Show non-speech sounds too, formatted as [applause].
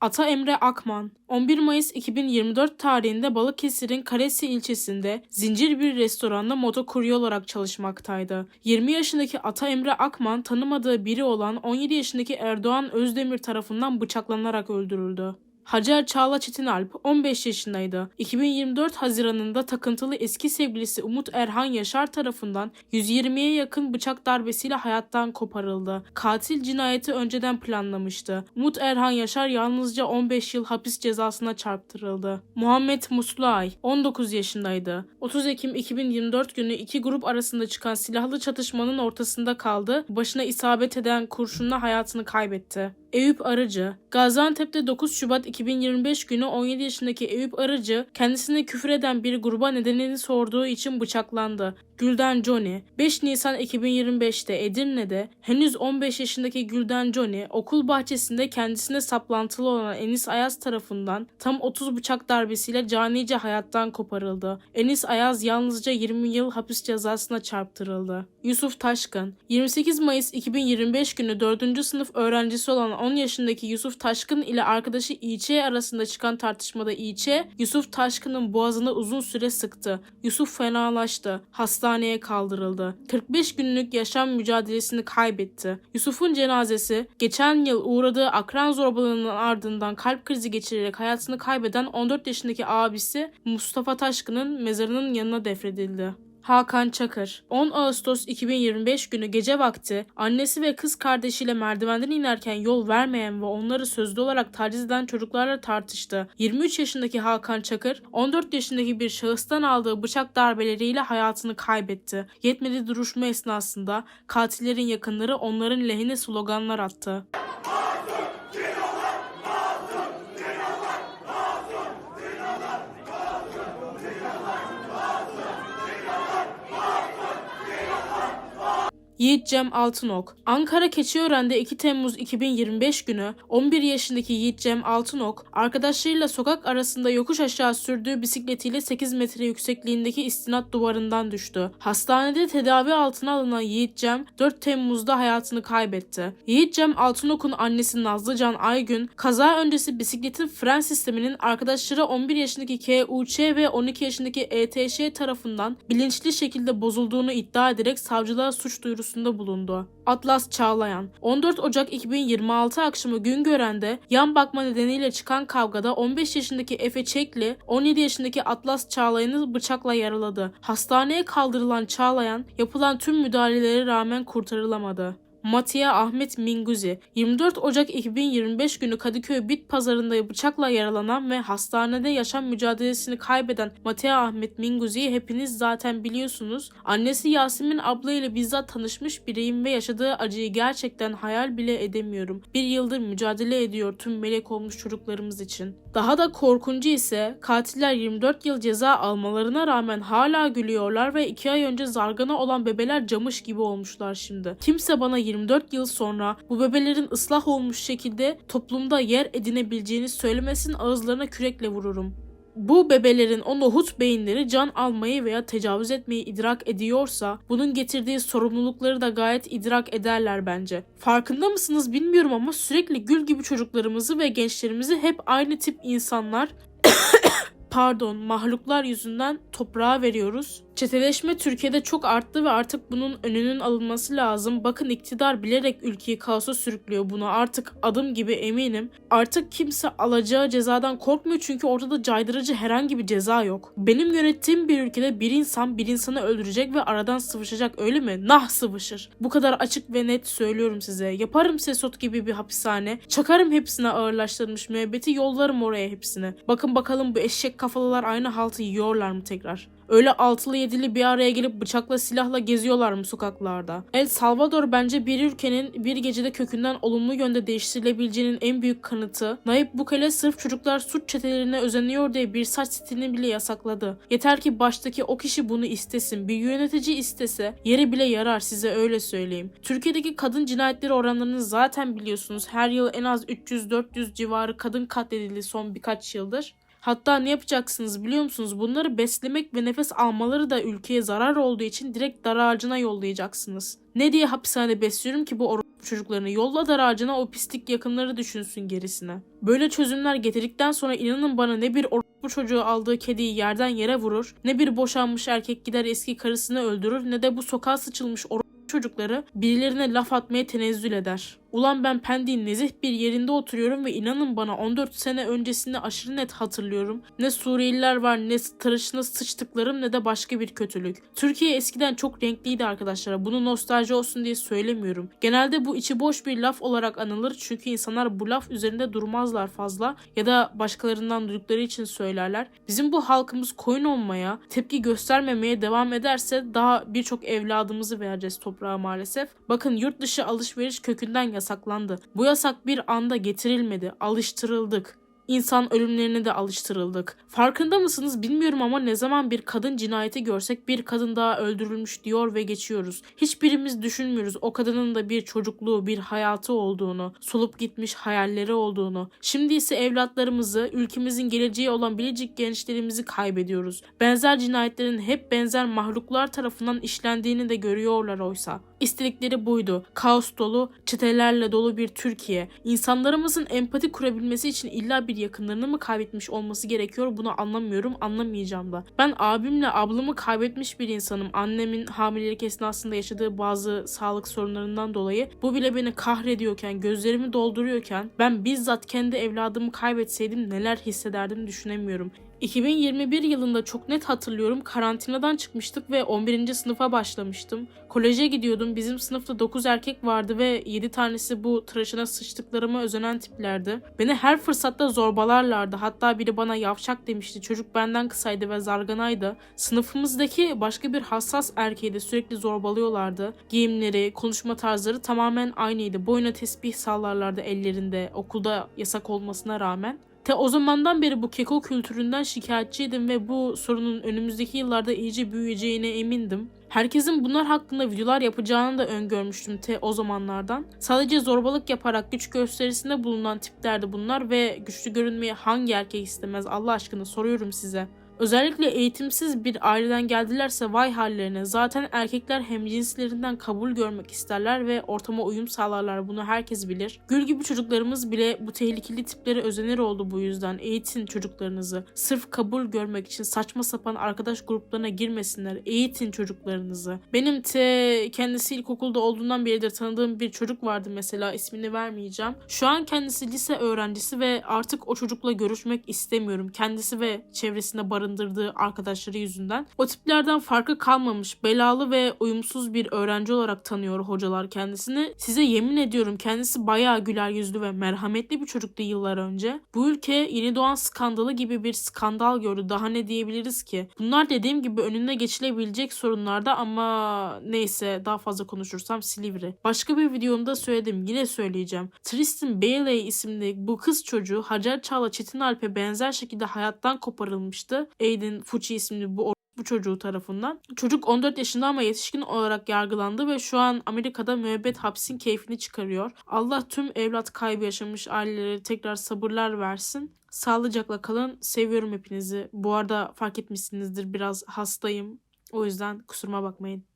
Ata Emre Akman 11 Mayıs 2024 tarihinde Balıkesir'in Karesi ilçesinde zincir bir restoranda motokurye olarak çalışmaktaydı. 20 yaşındaki Ata Emre Akman tanımadığı biri olan 17 yaşındaki Erdoğan Özdemir tarafından bıçaklanarak öldürüldü. Hacer Çağla Çetinalp 15 yaşındaydı. 2024 Haziran'ında takıntılı eski sevgilisi Umut Erhan Yaşar tarafından 120'ye yakın bıçak darbesiyle hayattan koparıldı. Katil cinayeti önceden planlamıştı. Umut Erhan Yaşar yalnızca 15 yıl hapis cezasına çarptırıldı. Muhammed Musluay 19 yaşındaydı. 30 Ekim 2024 günü iki grup arasında çıkan silahlı çatışmanın ortasında kaldı. Başına isabet eden kurşunla hayatını kaybetti. Eyüp Arıcı Gaziantep'te 9 Şubat 2025 günü 17 yaşındaki Eyüp Arıcı kendisine küfür eden bir gruba nedenini sorduğu için bıçaklandı. Gülden Johnny 5 Nisan 2025'te Edirne'de henüz 15 yaşındaki Gülden Johnny okul bahçesinde kendisine saplantılı olan Enis Ayaz tarafından tam 30 bıçak darbesiyle canice hayattan koparıldı. Enis Ayaz yalnızca 20 yıl hapis cezasına çarptırıldı. Yusuf Taşkın 28 Mayıs 2025 günü 4. sınıf öğrencisi olan 10 yaşındaki Yusuf Taşkın ile arkadaşı İçe arasında çıkan tartışmada İçe, Yusuf Taşkın'ın boğazını uzun süre sıktı. Yusuf fenalaştı. Hastaneye kaldırıldı. 45 günlük yaşam mücadelesini kaybetti. Yusuf'un cenazesi geçen yıl uğradığı akran zorbalığının ardından kalp krizi geçirerek hayatını kaybeden 14 yaşındaki abisi Mustafa Taşkın'ın mezarının yanına defnedildi. Hakan Çakır 10 Ağustos 2025 günü gece vakti annesi ve kız kardeşiyle merdivenden inerken yol vermeyen ve onları sözlü olarak taciz eden çocuklarla tartıştı. 23 yaşındaki Hakan Çakır 14 yaşındaki bir şahıstan aldığı bıçak darbeleriyle hayatını kaybetti. Yetmedi duruşma esnasında katillerin yakınları onların lehine sloganlar attı. Yiğit Cem Altınok Ankara Keçiören'de 2 Temmuz 2025 günü 11 yaşındaki Yiğit Cem Altınok arkadaşlarıyla sokak arasında yokuş aşağı sürdüğü bisikletiyle 8 metre yüksekliğindeki istinat duvarından düştü. Hastanede tedavi altına alınan Yiğit Cem 4 Temmuz'da hayatını kaybetti. Yiğit Cem Altınok'un annesi Nazlıcan Aygün kaza öncesi bisikletin fren sisteminin arkadaşları 11 yaşındaki KUÇ ve 12 yaşındaki ETŞ tarafından bilinçli şekilde bozulduğunu iddia ederek savcılığa suç duyurusunda bulundu. Atlas Çağlayan 14 Ocak 2026 akşamı Güngören'de yan bakma nedeniyle çıkan kavgada 15 yaşındaki Efe Çekli 17 yaşındaki Atlas Çağlayan'ı bıçakla yaraladı. Hastaneye kaldırılan Çağlayan yapılan tüm müdahalelere rağmen kurtarılamadı. Matia Ahmet Minguzi 24 Ocak 2025 günü Kadıköy Bit Pazarı'nda bıçakla yaralanan ve hastanede yaşam mücadelesini kaybeden Matia Ahmet Minguzi'yi hepiniz zaten biliyorsunuz. Annesi Yasemin abla ile bizzat tanışmış biriyim ve yaşadığı acıyı gerçekten hayal bile edemiyorum. Bir yıldır mücadele ediyor tüm melek olmuş çocuklarımız için. Daha da korkuncu ise katiller 24 yıl ceza almalarına rağmen hala gülüyorlar ve 2 ay önce zargana olan bebeler camış gibi olmuşlar şimdi. Kimse bana 24 yıl sonra bu bebelerin ıslah olmuş şekilde toplumda yer edinebileceğini söylemesin ağızlarına kürekle vururum. Bu bebelerin o nohut beyinleri can almayı veya tecavüz etmeyi idrak ediyorsa bunun getirdiği sorumlulukları da gayet idrak ederler bence. Farkında mısınız bilmiyorum ama sürekli gül gibi çocuklarımızı ve gençlerimizi hep aynı tip insanlar [coughs] pardon mahluklar yüzünden toprağa veriyoruz. Çeteleşme Türkiye'de çok arttı ve artık bunun önünün alınması lazım. Bakın iktidar bilerek ülkeyi kaosa sürüklüyor bunu. Artık adım gibi eminim. Artık kimse alacağı cezadan korkmuyor çünkü ortada caydırıcı herhangi bir ceza yok. Benim yönettiğim bir ülkede bir insan bir insanı öldürecek ve aradan sıvışacak öyle mi? Nah sıvışır. Bu kadar açık ve net söylüyorum size. Yaparım Sesot gibi bir hapishane. Çakarım hepsine ağırlaştırılmış müebbeti yollarım oraya hepsini. Bakın bakalım bu eşek kafalılar aynı haltı yiyorlar mı tekrar? Öyle altılı yedili bir araya gelip bıçakla silahla geziyorlar mı sokaklarda? El Salvador bence bir ülkenin bir gecede kökünden olumlu yönde değiştirilebileceğinin en büyük kanıtı. Nayib Bukele sırf çocuklar suç çetelerine özeniyor diye bir saç stilini bile yasakladı. Yeter ki baştaki o kişi bunu istesin. Bir yönetici istese yeri bile yarar size öyle söyleyeyim. Türkiye'deki kadın cinayetleri oranlarını zaten biliyorsunuz. Her yıl en az 300-400 civarı kadın katledildi son birkaç yıldır. Hatta ne yapacaksınız biliyor musunuz? Bunları beslemek ve nefes almaları da ülkeye zarar olduğu için direkt dar ağacına yollayacaksınız. Ne diye hapishanede besliyorum ki bu or- bu çocuklarını. Yolla dar ağacına o pislik yakınları düşünsün gerisine. Böyle çözümler getirdikten sonra inanın bana ne bir bu çocuğu aldığı kediyi yerden yere vurur, ne bir boşanmış erkek gider eski karısını öldürür, ne de bu sokağa sıçılmış çocukları birilerine laf atmaya tenezzül eder. Ulan ben Pendik'in nezih bir yerinde oturuyorum ve inanın bana 14 sene öncesinde aşırı net hatırlıyorum. Ne Suriyeliler var ne tıraşına sıçtıklarım ne de başka bir kötülük. Türkiye eskiden çok renkliydi arkadaşlar. Bunu nostalji olsun diye söylemiyorum. Genelde bu içi boş bir laf olarak anılır çünkü insanlar bu laf üzerinde durmazlar fazla ya da başkalarından duydukları için söylerler. Bizim bu halkımız koyun olmaya, tepki göstermemeye devam ederse daha birçok evladımızı vereceğiz toprağa maalesef. Bakın yurt dışı alışveriş kökünden yasaklandı. Bu yasak bir anda getirilmedi, alıştırıldık. İnsan ölümlerine de alıştırıldık. Farkında mısınız bilmiyorum ama ne zaman bir kadın cinayeti görsek bir kadın daha öldürülmüş diyor ve geçiyoruz. Hiçbirimiz düşünmüyoruz o kadının da bir çocukluğu, bir hayatı olduğunu, solup gitmiş hayalleri olduğunu. Şimdi ise evlatlarımızı, ülkemizin geleceği olan biricik gençlerimizi kaybediyoruz. Benzer cinayetlerin hep benzer mahluklar tarafından işlendiğini de görüyorlar oysa. İstedikleri buydu. Kaos dolu, çetelerle dolu bir Türkiye. İnsanlarımızın empati kurabilmesi için illa bir yakınlarını mı kaybetmiş olması gerekiyor bunu anlamıyorum, anlamayacağım da. Ben abimle ablamı kaybetmiş bir insanım. Annemin hamilelik esnasında yaşadığı bazı sağlık sorunlarından dolayı. Bu bile beni kahrediyorken, gözlerimi dolduruyorken ben bizzat kendi evladımı kaybetseydim neler hissederdim düşünemiyorum. 2021 yılında çok net hatırlıyorum karantinadan çıkmıştık ve 11. sınıfa başlamıştım. Koleje gidiyordum. Bizim sınıfta 9 erkek vardı ve 7 tanesi bu tıraşına sıçtıklarıma özenen tiplerdi. Beni her fırsatta zorbalarlardı. Hatta biri bana yavşak demişti. Çocuk benden kısaydı ve zarganaydı. Sınıfımızdaki başka bir hassas erkeği de sürekli zorbalıyorlardı. Giyimleri, konuşma tarzları tamamen aynıydı. Boyuna tesbih sallarlardı ellerinde okulda yasak olmasına rağmen. Te o zamandan beri bu keko kültüründen şikayetçiydim ve bu sorunun önümüzdeki yıllarda iyice büyüyeceğine emindim. Herkesin bunlar hakkında videolar yapacağını da öngörmüştüm te o zamanlardan. Sadece zorbalık yaparak güç gösterisinde bulunan tiplerdi bunlar ve güçlü görünmeyi hangi erkek istemez Allah aşkına soruyorum size. Özellikle eğitimsiz bir aileden geldilerse vay hallerine. Zaten erkekler hemcinslerinden kabul görmek isterler ve ortama uyum sağlarlar. Bunu herkes bilir. Gül gibi çocuklarımız bile bu tehlikeli tiplere özenir oldu bu yüzden. Eğitin çocuklarınızı. Sırf kabul görmek için saçma sapan arkadaş gruplarına girmesinler. Eğitin çocuklarınızı. Benim te kendisi ilkokulda olduğundan beridir tanıdığım bir çocuk vardı mesela ismini vermeyeceğim. Şu an kendisi lise öğrencisi ve artık o çocukla görüşmek istemiyorum. Kendisi ve çevresinde barın barındırdığı arkadaşları yüzünden. O tiplerden farkı kalmamış, belalı ve uyumsuz bir öğrenci olarak tanıyor hocalar kendisini. Size yemin ediyorum kendisi bayağı güler yüzlü ve merhametli bir çocuktu yıllar önce. Bu ülke yeni doğan skandalı gibi bir skandal gördü. Daha ne diyebiliriz ki? Bunlar dediğim gibi önüne geçilebilecek sorunlarda ama neyse daha fazla konuşursam Silivri. Başka bir videomda söyledim yine söyleyeceğim. Tristan Bailey isimli bu kız çocuğu Hacer Çağla Çetin Alp'e benzer şekilde hayattan koparılmıştı. Aiden Fucci isimli bu bu çocuğu tarafından. Çocuk 14 yaşında ama yetişkin olarak yargılandı ve şu an Amerika'da müebbet hapsin keyfini çıkarıyor. Allah tüm evlat kaybı yaşamış ailelere tekrar sabırlar versin. Sağlıcakla kalın. Seviyorum hepinizi. Bu arada fark etmişsinizdir biraz hastayım. O yüzden kusuruma bakmayın.